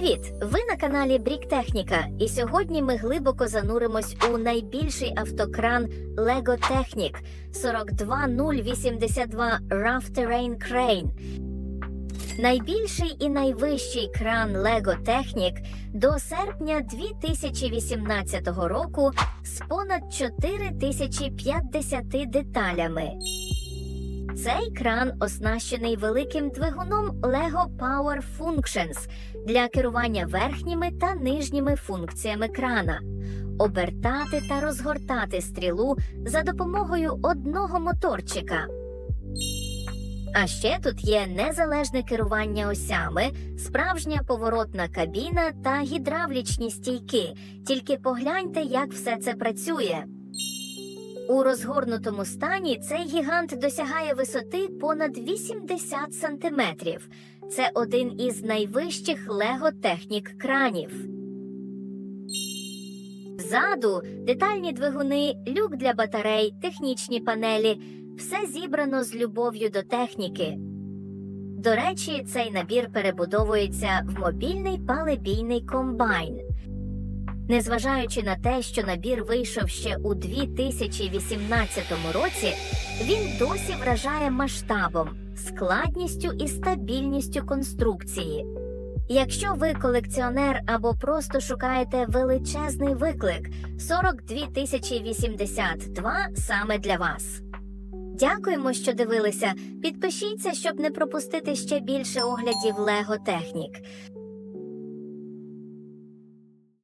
Привіт! Ви на каналі Брік Техніка, і сьогодні ми глибоко зануримось у найбільший автокран Lego Technic 42082 Rough Terrain Crane. Найбільший і найвищий кран Lego Technic до серпня 2018 року з понад 4050 деталями. Цей кран оснащений великим двигуном Lego Power Functions для керування верхніми та нижніми функціями крана, обертати та розгортати стрілу за допомогою одного моторчика. А ще тут є незалежне керування осями, справжня поворотна кабіна та гідравлічні стійки. Тільки погляньте, як все це працює. У розгорнутому стані цей гігант досягає висоти понад 80 сантиметрів. Це один із найвищих Lego Технік кранів. Ззаду детальні двигуни, люк для батарей, технічні панелі все зібрано з любов'ю до техніки. До речі, цей набір перебудовується в мобільний палебійний комбайн. Незважаючи на те, що набір вийшов ще у 2018 році, він досі вражає масштабом, складністю і стабільністю конструкції. Якщо ви колекціонер або просто шукаєте величезний виклик, 42082 саме для вас. Дякуємо, що дивилися. Підпишіться, щоб не пропустити ще більше оглядів Lego Технік.